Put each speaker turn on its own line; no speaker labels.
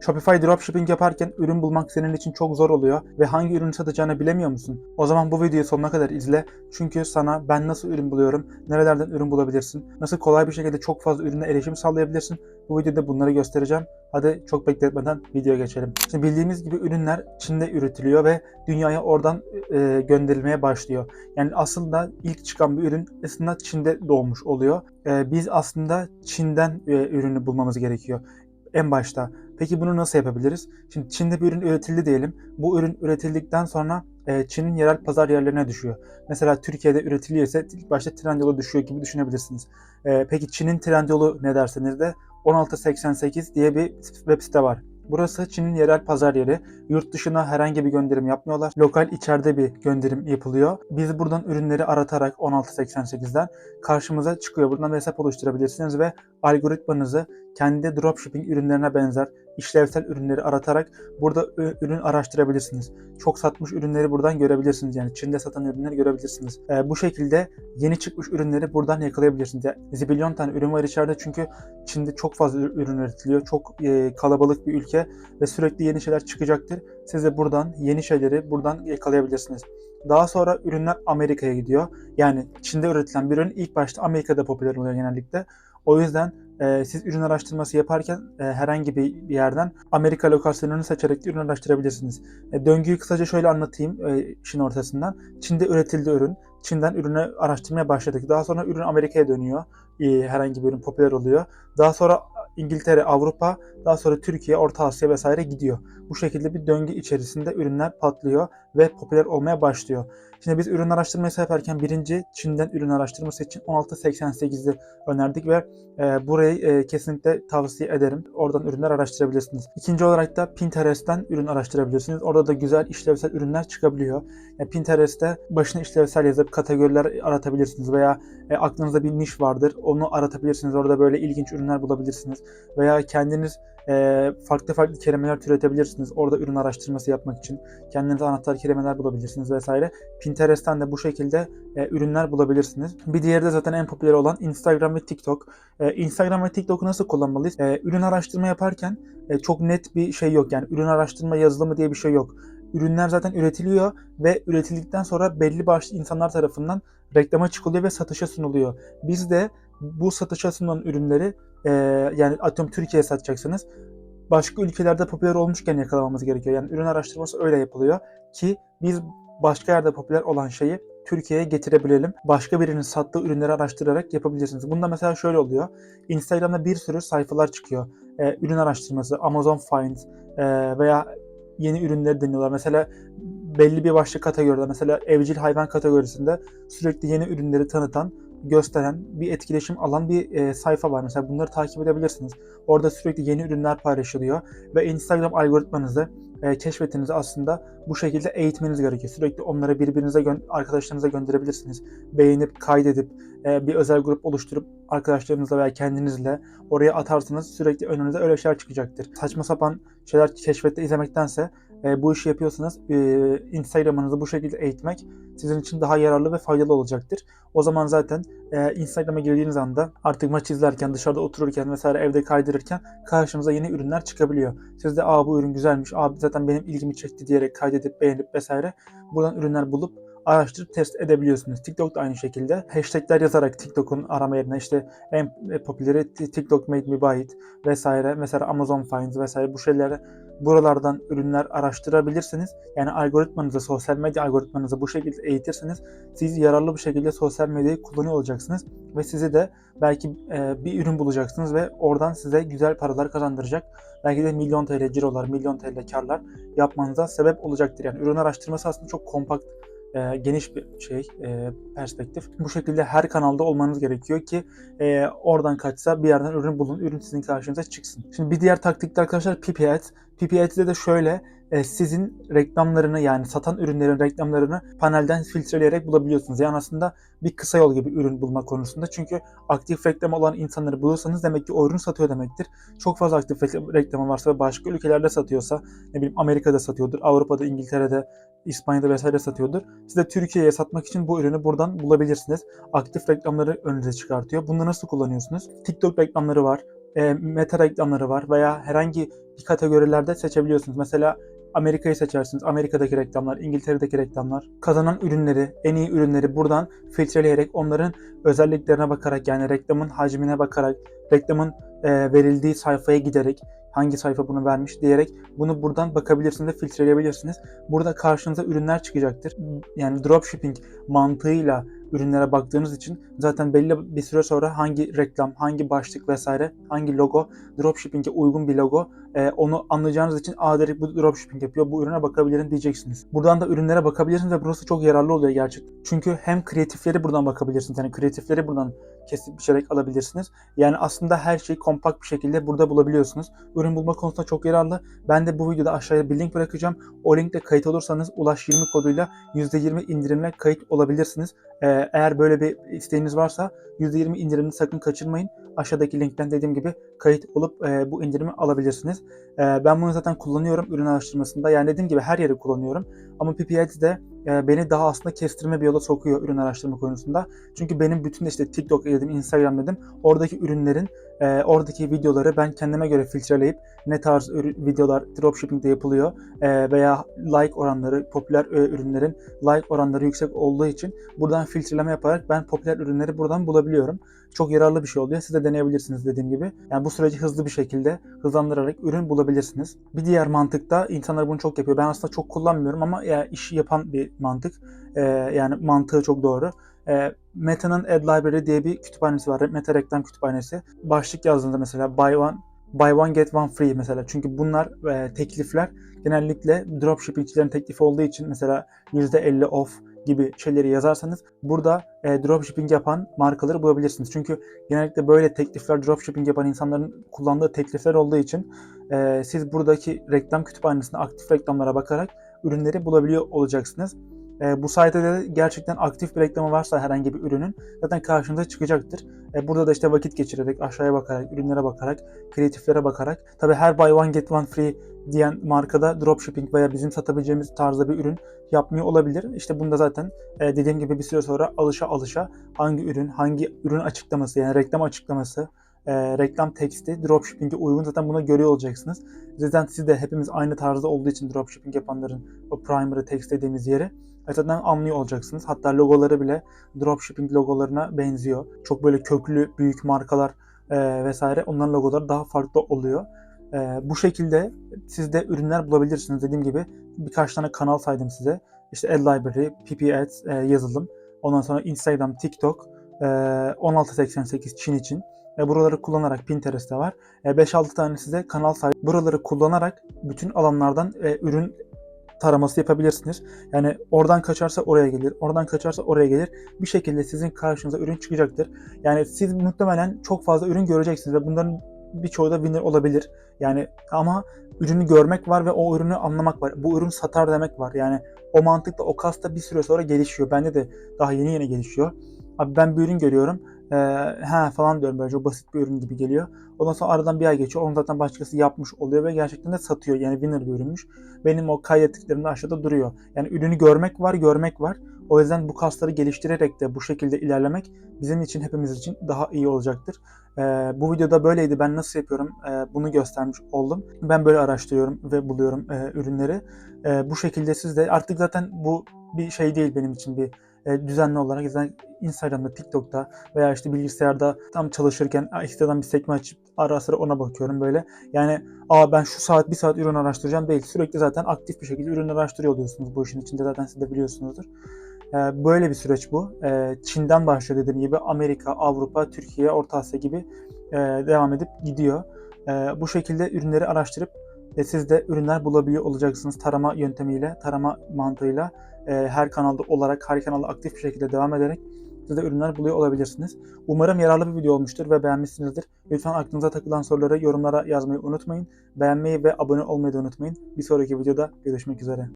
Shopify dropshipping yaparken ürün bulmak senin için çok zor oluyor ve hangi ürünü satacağını bilemiyor musun? O zaman bu videoyu sonuna kadar izle. Çünkü sana ben nasıl ürün buluyorum, nerelerden ürün bulabilirsin, nasıl kolay bir şekilde çok fazla ürüne erişim sağlayabilirsin. Bu videoda bunları göstereceğim. Hadi çok bekletmeden videoya geçelim. Şimdi bildiğimiz gibi ürünler Çin'de üretiliyor ve dünyaya oradan e, gönderilmeye başlıyor. Yani aslında ilk çıkan bir ürün aslında Çin'de doğmuş oluyor. E, biz aslında Çin'den e, ürünü bulmamız gerekiyor en başta. Peki bunu nasıl yapabiliriz? Şimdi Çin'de bir ürün üretildi diyelim. Bu ürün üretildikten sonra e, Çin'in yerel pazar yerlerine düşüyor. Mesela Türkiye'de üretiliyorsa ilk başta Trendyol'a düşüyor gibi düşünebilirsiniz. E, peki Çin'in Trendyol'u ne derseniz de 1688 diye bir web site var. Burası Çin'in yerel pazar yeri. Yurt dışına herhangi bir gönderim yapmıyorlar. Lokal içeride bir gönderim yapılıyor. Biz buradan ürünleri aratarak 1688'den karşımıza çıkıyor. Buradan bir hesap oluşturabilirsiniz ve algoritmanızı kendi dropshipping ürünlerine benzer işlevsel ürünleri aratarak burada ürün araştırabilirsiniz. Çok satmış ürünleri buradan görebilirsiniz. Yani Çin'de satan ürünleri görebilirsiniz. E, bu şekilde yeni çıkmış ürünleri buradan yakalayabilirsiniz. Yani zibilyon tane ürün var içeride çünkü Çin'de çok fazla ürün üretiliyor. Çok e, kalabalık bir ülke ve sürekli yeni şeyler çıkacaktır. Siz de buradan yeni şeyleri buradan yakalayabilirsiniz. Daha sonra ürünler Amerika'ya gidiyor. Yani Çin'de üretilen bir ürün ilk başta Amerika'da popüler oluyor genellikle. O yüzden e, siz ürün araştırması yaparken e, herhangi bir, bir yerden Amerika lokasyonunu seçerek de ürün araştırabilirsiniz. E, döngüyü kısaca şöyle anlatayım e, işin ortasından. Çin'de üretildi ürün. Çin'den ürünü araştırmaya başladık. Daha sonra ürün Amerika'ya dönüyor. E, herhangi bir ürün popüler oluyor. Daha sonra İngiltere, Avrupa, daha sonra Türkiye, Orta Asya vesaire gidiyor. Bu şekilde bir döngü içerisinde ürünler patlıyor ve popüler olmaya başlıyor. Şimdi biz ürün araştırması yaparken birinci Çin'den ürün araştırması için 1688'i önerdik ve e, burayı e, kesinlikle tavsiye ederim. Oradan ürünler araştırabilirsiniz. İkinci olarak da Pinterest'ten ürün araştırabilirsiniz. Orada da güzel işlevsel ürünler çıkabiliyor. Yani Pinterest'te başına işlevsel yazıp kategoriler aratabilirsiniz veya e, aklınızda bir niş vardır. Onu aratabilirsiniz. Orada böyle ilginç ürünler bulabilirsiniz. Veya kendiniz e, farklı farklı kelimeler türetebilirsiniz. Orada ürün araştırması yapmak için kendinize anahtar kelimeler bulabilirsiniz vesaire. Pinterest'ten de bu şekilde e, ürünler bulabilirsiniz. Bir diğeri de zaten en popüler olan Instagram ve TikTok. E, Instagram ve TikTok'u nasıl kullanmalıyız? E, ürün araştırma yaparken e, çok net bir şey yok. Yani ürün araştırma yazılımı diye bir şey yok. Ürünler zaten üretiliyor ve üretildikten sonra belli başlı insanlar tarafından reklama çıkılıyor ve satışa sunuluyor. Biz de bu satışa sunulan ürünleri e, yani atıyorum Türkiye'ye satacaksınız. Başka ülkelerde popüler olmuşken yakalamamız gerekiyor. Yani ürün araştırması öyle yapılıyor ki biz başka yerde popüler olan şeyi Türkiye'ye getirebilelim. Başka birinin sattığı ürünleri araştırarak yapabilirsiniz. Bunda mesela şöyle oluyor. Instagram'da bir sürü sayfalar çıkıyor. E, ürün araştırması, Amazon Find e, veya yeni ürünleri deniyorlar. Mesela belli bir başlık kategoride mesela evcil hayvan kategorisinde sürekli yeni ürünleri tanıtan gösteren, bir etkileşim alan bir e, sayfa var. Mesela bunları takip edebilirsiniz. Orada sürekli yeni ürünler paylaşılıyor ve Instagram algoritmanızı e, keşfetinizi aslında bu şekilde eğitmeniz gerekiyor. Sürekli onları birbirinize, gö- arkadaşlarınıza gönderebilirsiniz. Beğenip, kaydedip, e, bir özel grup oluşturup arkadaşlarınızla veya kendinizle oraya atarsınız. Sürekli önünüze öyle şeyler çıkacaktır. Saçma sapan şeyler keşfette izlemektense e, bu işi yapıyorsanız e, Instagram'ınızı bu şekilde eğitmek sizin için daha yararlı ve faydalı olacaktır. O zaman zaten e, Instagram'a girdiğiniz anda artık maç izlerken, dışarıda otururken vesaire evde kaydırırken karşınıza yeni ürünler çıkabiliyor. Siz de aa bu ürün güzelmiş, abi zaten benim ilgimi çekti diyerek kaydedip beğenip vesaire buradan ürünler bulup araştırıp test edebiliyorsunuz. TikTok da aynı şekilde. Hashtagler yazarak TikTok'un arama yerine işte en popüleri TikTok made me buy it vesaire. Mesela Amazon Finds vesaire bu şeyleri buralardan ürünler araştırabilirsiniz. Yani algoritmanızı, sosyal medya algoritmanızı bu şekilde eğitirseniz siz yararlı bir şekilde sosyal medyayı kullanıyor olacaksınız ve sizi de belki e, bir ürün bulacaksınız ve oradan size güzel paralar kazandıracak. Belki de milyon TL cirolar, milyon TL karlar yapmanıza sebep olacaktır. Yani ürün araştırması aslında çok kompakt e, geniş bir şey e, perspektif. Bu şekilde her kanalda olmanız gerekiyor ki e, oradan kaçsa bir yerden ürün bulun, ürün sizin karşınıza çıksın. Şimdi bir diğer taktik de arkadaşlar PPA Ads. De şöyle e, sizin reklamlarını yani satan ürünlerin reklamlarını panelden filtreleyerek bulabiliyorsunuz. Yani aslında bir kısa yol gibi ürün bulma konusunda. Çünkü aktif reklam olan insanları bulursanız demek ki o ürün satıyor demektir. Çok fazla aktif reklamı varsa ve başka ülkelerde satıyorsa ne bileyim Amerika'da satıyordur, Avrupa'da, İngiltere'de, İspanya'da vesaire satıyordur. Siz de Türkiye'ye satmak için bu ürünü buradan bulabilirsiniz. Aktif reklamları önünüze çıkartıyor. Bunu nasıl kullanıyorsunuz? TikTok reklamları var, e, meta reklamları var veya herhangi bir kategorilerde seçebiliyorsunuz. Mesela Amerika'yı seçersiniz. Amerika'daki reklamlar, İngiltere'deki reklamlar. Kazanan ürünleri, en iyi ürünleri buradan filtreleyerek onların özelliklerine bakarak yani reklamın hacmine bakarak, reklamın e, verildiği sayfaya giderek hangi sayfa bunu vermiş diyerek bunu buradan bakabilirsiniz ve filtreleyebilirsiniz. Burada karşınıza ürünler çıkacaktır. Yani dropshipping mantığıyla ürünlere baktığınız için zaten belli bir süre sonra hangi reklam, hangi başlık vesaire, hangi logo dropshipping'e uygun bir logo e, onu anlayacağınız için aa direkt bu dropshipping yapıyor bu ürüne bakabilirim diyeceksiniz. Buradan da ürünlere bakabilirsiniz ve burası çok yararlı oluyor gerçekten. Çünkü hem kreatifleri buradan bakabilirsiniz. Yani kreatifleri buradan kesip biçerek alabilirsiniz. Yani aslında her şeyi kompakt bir şekilde burada bulabiliyorsunuz. Ürün bulma konusunda çok yararlı. Ben de bu videoda aşağıya bir link bırakacağım. O linkle kayıt olursanız Ulaş20 koduyla %20 indirimle kayıt olabilirsiniz. Ee, eğer böyle bir isteğiniz varsa %20 indirimini sakın kaçırmayın. Aşağıdaki linkten dediğim gibi kayıt olup e, bu indirimi alabilirsiniz. E, ben bunu zaten kullanıyorum ürün araştırmasında. Yani dediğim gibi her yeri kullanıyorum. Ama PPL'de de e, beni daha aslında kestirme bir yola sokuyor ürün araştırma konusunda. Çünkü benim bütün işte TikTok dedim, Instagram dedim. Oradaki ürünlerin, e, oradaki videoları ben kendime göre filtreleyip ne tarz ürün, videolar dropshipping'de yapılıyor e, veya like oranları, popüler e, ürünlerin like oranları yüksek olduğu için buradan filtreleme yaparak ben popüler ürünleri buradan bulabiliyorum. Çok yararlı bir şey oluyor. Siz de deneyebilirsiniz dediğim gibi. Yani bu süreci hızlı bir şekilde hızlandırarak ürün bulabilirsiniz. Bir diğer mantıkta insanlar bunu çok yapıyor. Ben aslında çok kullanmıyorum ama ya işi yapan bir mantık. Ee, yani mantığı çok doğru. Ee, Meta'nın Ad Library diye bir kütüphanesi var. Meta reklam kütüphanesi. Başlık yazdığında mesela buy one buy one get one free mesela. Çünkü bunlar e, teklifler genellikle dropshippingçilerin teklifi olduğu için mesela %50 off gibi şeyleri yazarsanız burada e, dropshipping yapan markaları bulabilirsiniz. Çünkü genellikle böyle teklifler dropshipping yapan insanların kullandığı teklifler olduğu için e, siz buradaki reklam kütüphanesinde aktif reklamlara bakarak ürünleri bulabiliyor olacaksınız. E, bu sayede de gerçekten aktif bir reklamı varsa herhangi bir ürünün zaten karşınıza çıkacaktır. E, burada da işte vakit geçirerek, aşağıya bakarak, ürünlere bakarak, kreatiflere bakarak. Tabi her buy one get one free diyen markada dropshipping veya bizim satabileceğimiz tarzda bir ürün yapmıyor olabilir. İşte bunda zaten e, dediğim gibi bir süre sonra alışa alışa hangi ürün, hangi ürün açıklaması yani reklam açıklaması, e, reklam teksti dropshipping'e uygun zaten buna görüyor olacaksınız. Zaten siz de hepimiz aynı tarzda olduğu için dropshipping yapanların o primary text dediğimiz yeri zaten anlıyor olacaksınız. Hatta logoları bile dropshipping logolarına benziyor. Çok böyle köklü büyük markalar e, vesaire onların logoları daha farklı oluyor. E, bu şekilde siz de ürünler bulabilirsiniz. Dediğim gibi birkaç tane kanal saydım size. İşte Ad Library, PP Ads e, yazılım. Ondan sonra Instagram, TikTok, e, 1688 Çin için. E, buraları kullanarak Pinterest'te var. E, 5-6 tane size kanal saydım. Buraları kullanarak bütün alanlardan e, ürün taraması yapabilirsiniz. Yani oradan kaçarsa oraya gelir, oradan kaçarsa oraya gelir. Bir şekilde sizin karşınıza ürün çıkacaktır. Yani siz muhtemelen çok fazla ürün göreceksiniz ve bunların birçoğu da winner olabilir. Yani ama ürünü görmek var ve o ürünü anlamak var. Bu ürün satar demek var. Yani o mantıkla o kasta bir süre sonra gelişiyor. Bende de daha yeni yeni gelişiyor. Abi ben bir ürün görüyorum. Ee, ha falan diyorum böyle çok basit bir ürün gibi geliyor. Ondan sonra aradan bir ay geçiyor. Onu zaten başkası yapmış oluyor ve gerçekten de satıyor. Yani winner bir ürünmüş. Benim o kaydettiklerimde aşağıda duruyor. Yani ürünü görmek var, görmek var. O yüzden bu kasları geliştirerek de bu şekilde ilerlemek bizim için hepimiz için daha iyi olacaktır. Ee, bu videoda böyleydi. Ben nasıl yapıyorum ee, bunu göstermiş oldum. Ben böyle araştırıyorum ve buluyorum e, ürünleri. E, bu şekilde siz de artık zaten bu bir şey değil benim için bir e, düzenli olarak zaten Instagram'da, TikTok'ta veya işte bilgisayarda tam çalışırken ekstradan bir sekme açıp ara sıra ona bakıyorum böyle. Yani aa ben şu saat bir saat ürün araştıracağım değil. Sürekli zaten aktif bir şekilde ürün araştırıyor oluyorsunuz bu işin içinde zaten siz de biliyorsunuzdur. E, böyle bir süreç bu. E, Çin'den başlıyor dediğim gibi Amerika, Avrupa, Türkiye, Orta Asya gibi e, devam edip gidiyor. E, bu şekilde ürünleri araştırıp e, siz de ürünler bulabiliyor olacaksınız tarama yöntemiyle, tarama mantığıyla e, her kanalda olarak, her kanalda aktif bir şekilde devam ederek siz de ürünler buluyor olabilirsiniz. Umarım yararlı bir video olmuştur ve beğenmişsinizdir. Lütfen aklınıza takılan soruları yorumlara yazmayı unutmayın. Beğenmeyi ve abone olmayı da unutmayın. Bir sonraki videoda görüşmek üzere.